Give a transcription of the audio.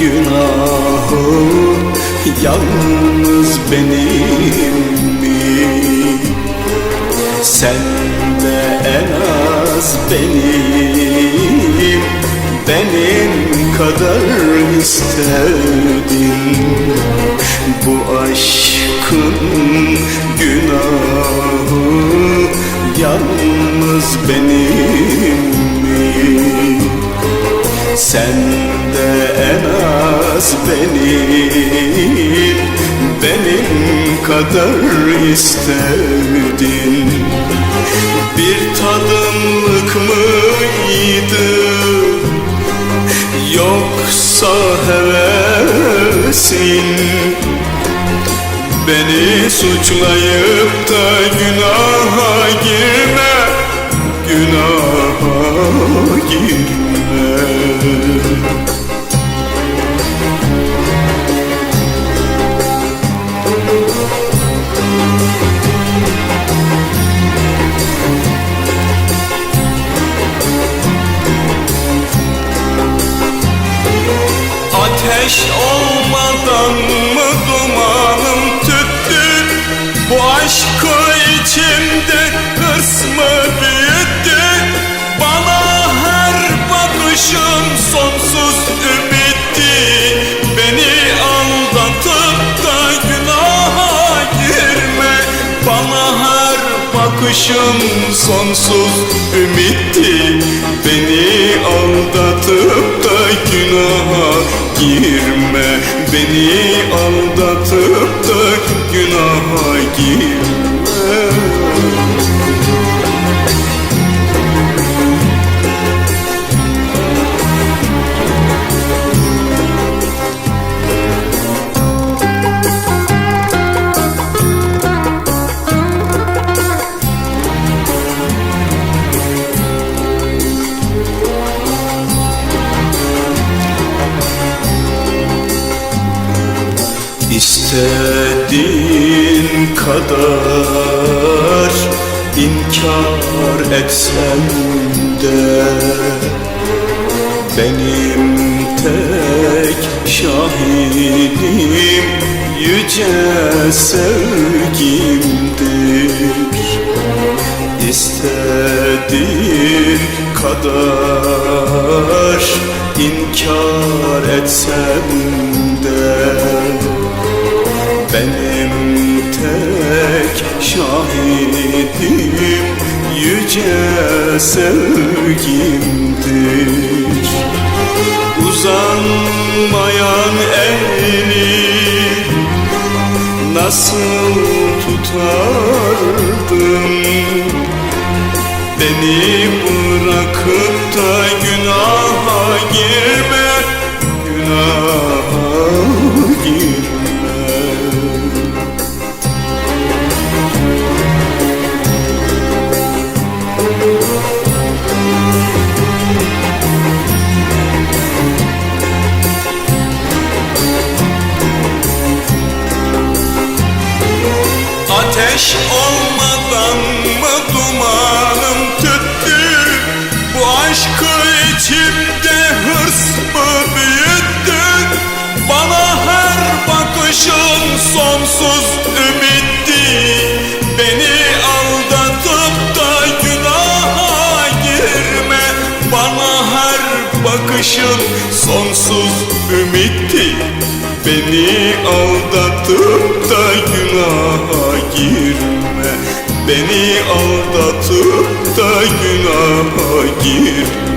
günahı yalnız benim mi? Sen de en az benim Benim kadar istedin Bu aşkın günahı Yalnız benim Sen de en az benim Benim kadar istedin Bir tadımlık mıydı? Yoksa hevesin? Beni suçlayıp da günaha girme Günaha girme Ateş olmadan mı dumanım tüttü? Bu aşkı içimde bakışın sonsuz ümitti. Beni aldatıp da günaha girme. Beni aldatıp da günaha girme İstediğin kadar inkar etsen de Benim tek şahidim yüce sevgimdir. İstediğin kadar inkar etsem tek şahidim yüce sevgimdir. Uzanmayan eli nasıl tutardın? Beni bırakıp da günaha girme Ateş olmadan mı dumanım tüttü Bu aşkı içimde hırs mı büyüttü Bana her bakışın sonsuz ümitti bakışın sonsuz ümitti. Beni aldatıp da günaha girme. Beni aldatıp da günaha girme